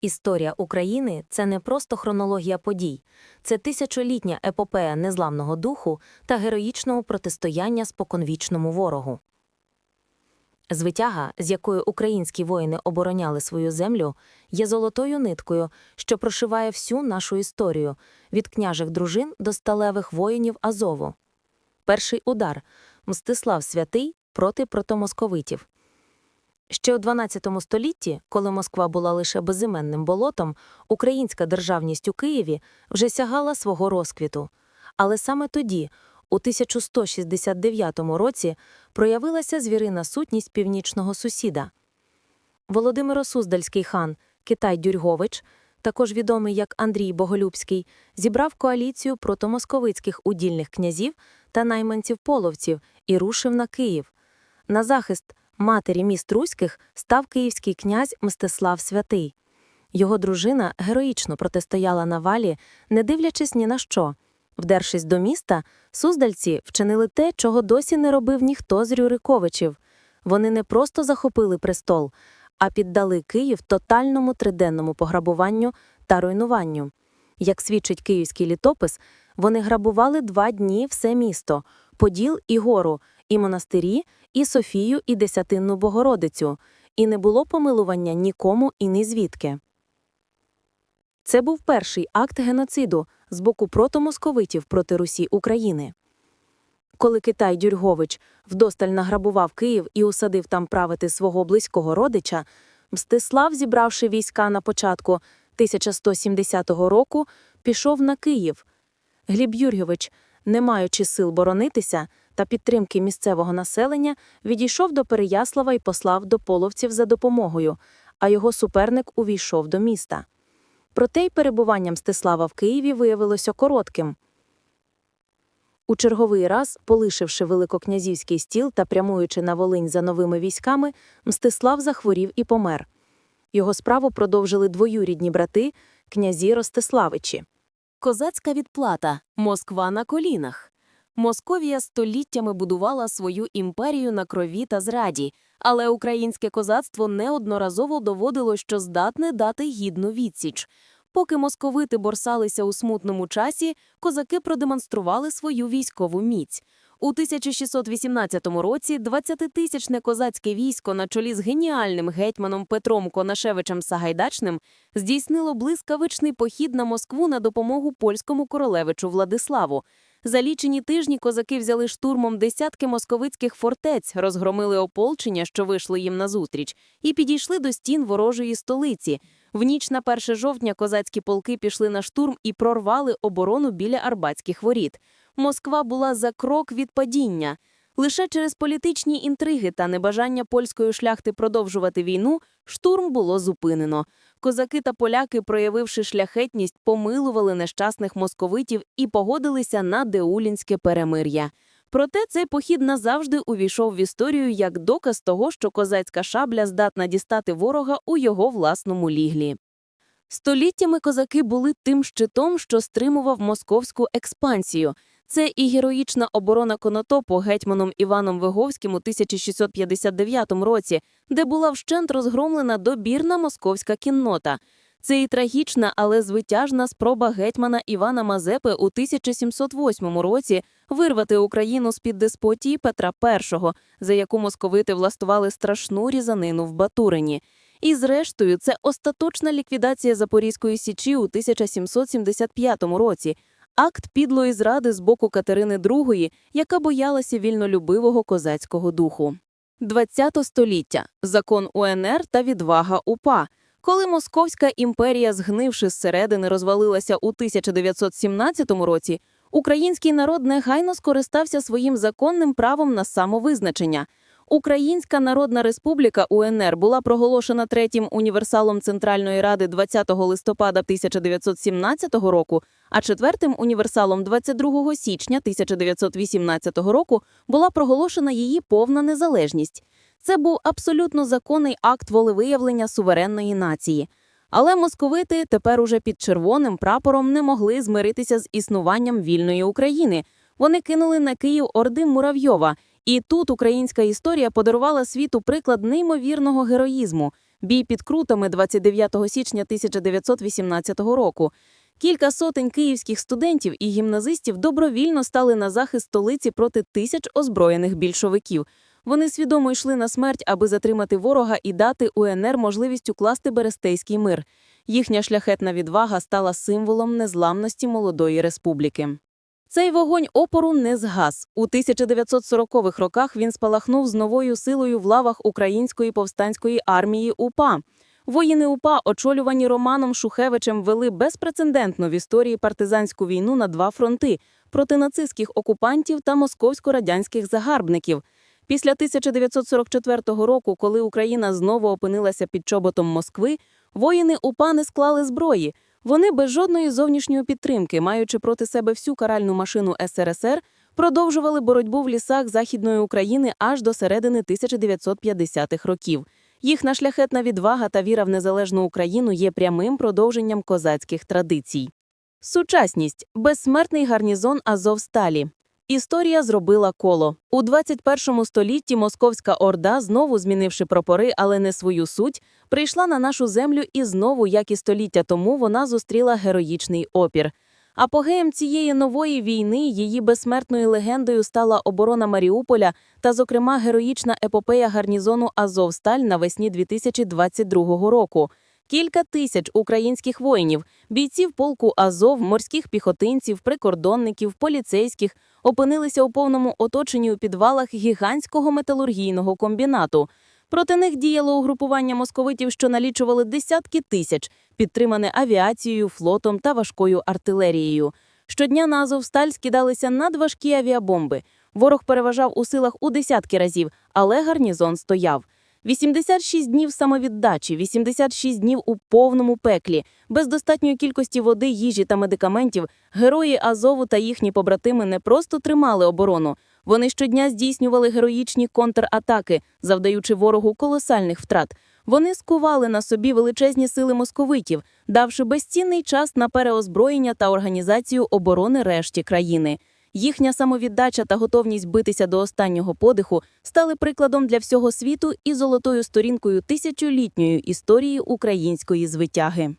Історія України це не просто хронологія подій, це тисячолітня епопея незламного духу та героїчного протистояння споконвічному ворогу. Звитяга, з якою українські воїни обороняли свою землю, є золотою ниткою, що прошиває всю нашу історію від княжих дружин до сталевих воїнів Азову. Перший удар Мстислав Святий проти протомосковитів. Ще у XII столітті, коли Москва була лише безіменним болотом, українська державність у Києві вже сягала свого розквіту. Але саме тоді, у 1169 році, проявилася звірина сутність північного сусіда. Володимиро Суздальський хан Китай Дюргович, також відомий як Андрій Боголюбський, зібрав коаліцію протомосковицьких удільних князів та найманців-половців і рушив на Київ. На захист матері міст руських став київський князь Мстислав Святий. Його дружина героїчно протистояла навалі, не дивлячись ні на що. Вдершись до міста, суздальці вчинили те, чого досі не робив ніхто з Рюриковичів. Вони не просто захопили престол, а піддали Київ тотальному триденному пограбуванню та руйнуванню. Як свідчить київський літопис, вони грабували два дні все місто Поділ і гору, і монастирі, і Софію, і Десятинну Богородицю, і не було помилування нікому і ні звідки. Це був перший акт геноциду з боку протомосковитів проти Русі України. Коли Китай Дюргович вдосталь награбував Київ і усадив там правити свого близького родича, Мстислав, зібравши війська на початку 1170 року, пішов на Київ. Гліб Юрійович, не маючи сил боронитися та підтримки місцевого населення, відійшов до Переяслава і послав до половців за допомогою, а його суперник увійшов до міста. Проте й перебування Мстислава в Києві виявилося коротким. У черговий раз, полишивши великокнязівський стіл та прямуючи на Волинь за новими військами, Мстислав захворів і помер. Його справу продовжили двоюрідні брати, князі Ростиславичі. Козацька відплата Москва на колінах. Московія століттями будувала свою імперію на крові та зраді, але українське козацтво неодноразово доводило, що здатне дати гідну відсіч. Поки московити борсалися у смутному часі, козаки продемонстрували свою військову міць. У 1618 році 20-тисячне козацьке військо на чолі з геніальним гетьманом Петром Конашевичем Сагайдачним здійснило блискавичний похід на Москву на допомогу польському королевичу Владиславу. За лічені тижні козаки взяли штурмом десятки московицьких фортець, розгромили ополчення, що вийшло їм назустріч, і підійшли до стін ворожої столиці. В ніч на 1 жовтня козацькі полки пішли на штурм і прорвали оборону біля Арбатських воріт. Москва була за крок від падіння. Лише через політичні інтриги та небажання польської шляхти продовжувати війну, штурм було зупинено. Козаки та поляки, проявивши шляхетність, помилували нещасних московитів і погодилися на деулінське перемир'я. Проте цей похід назавжди увійшов в історію як доказ того, що козацька шабля здатна дістати ворога у його власному ліглі. Століттями козаки були тим щитом, що стримував московську експансію. Це і героїчна оборона Конотопу гетьманом Іваном Виговським у 1659 році, де була вщент розгромлена добірна московська кіннота. Це і трагічна, але звитяжна спроба гетьмана Івана Мазепи у 1708 році вирвати Україну з-під деспотії Петра І, за яку московити влаштували страшну різанину в Батурині. І зрештою, це остаточна ліквідація Запорізької січі у 1775 році, акт підлої зради з боку Катерини II, яка боялася вільнолюбивого козацького духу. 20 століття закон УНР та відвага УПА. Коли Московська імперія, згнивши зсередини, розвалилася у 1917 році, український народ негайно скористався своїм законним правом на самовизначення. Українська Народна Республіка УНР була проголошена третім універсалом Центральної Ради 20 листопада 1917 року, а четвертим універсалом 22 січня 1918 року була проголошена її повна незалежність. Це був абсолютно законний акт волевиявлення суверенної нації. Але московити тепер уже під червоним прапором не могли змиритися з існуванням вільної України. Вони кинули на Київ орди Муравйова. І тут українська історія подарувала світу приклад неймовірного героїзму. бій під Крутами 29 січня 1918 року. Кілька сотень київських студентів і гімназистів добровільно стали на захист столиці проти тисяч озброєних більшовиків. Вони свідомо йшли на смерть, аби затримати ворога і дати УНР можливість укласти Берестейський мир. Їхня шляхетна відвага стала символом незламності молодої республіки. Цей вогонь опору не згас. У 1940-х роках він спалахнув з новою силою в лавах Української повстанської армії УПА. Воїни УПА, очолювані Романом Шухевичем, вели безпрецедентну в історії партизанську війну на два фронти проти нацистських окупантів та московсько-радянських загарбників. Після 1944 року, коли Україна знову опинилася під чоботом Москви, воїни УПА не склали зброї. Вони без жодної зовнішньої підтримки, маючи проти себе всю каральну машину СРСР, продовжували боротьбу в лісах Західної України аж до середини 1950-х років. Їхня шляхетна відвага та віра в незалежну Україну є прямим продовженням козацьких традицій. Сучасність безсмертний гарнізон Азовсталі. Історія зробила коло. У 21 столітті Московська Орда, знову змінивши прапори, але не свою суть, прийшла на нашу землю і знову, як і століття тому, вона зустріла героїчний опір. Апогеєм цієї нової війни, її безсмертною легендою стала оборона Маріуполя та, зокрема, героїчна епопея гарнізону Азовсталь навесні 2022 року. Кілька тисяч українських воїнів, бійців полку Азов, морських піхотинців, прикордонників, поліцейських опинилися у повному оточенні у підвалах гігантського металургійного комбінату. Проти них діяло угрупування московитів, що налічували десятки тисяч, підтримане авіацією, флотом та важкою артилерією. Щодня на Азовсталь скидалися надважкі авіабомби. Ворог переважав у силах у десятки разів, але гарнізон стояв. 86 днів самовіддачі, 86 днів у повному пеклі, без достатньої кількості води, їжі та медикаментів. Герої Азову та їхні побратими не просто тримали оборону. Вони щодня здійснювали героїчні контратаки, завдаючи ворогу колосальних втрат. Вони скували на собі величезні сили московитів, давши безцінний час на переозброєння та організацію оборони решті країни. Їхня самовіддача та готовність битися до останнього подиху стали прикладом для всього світу і золотою сторінкою тисячолітньої історії української звитяги.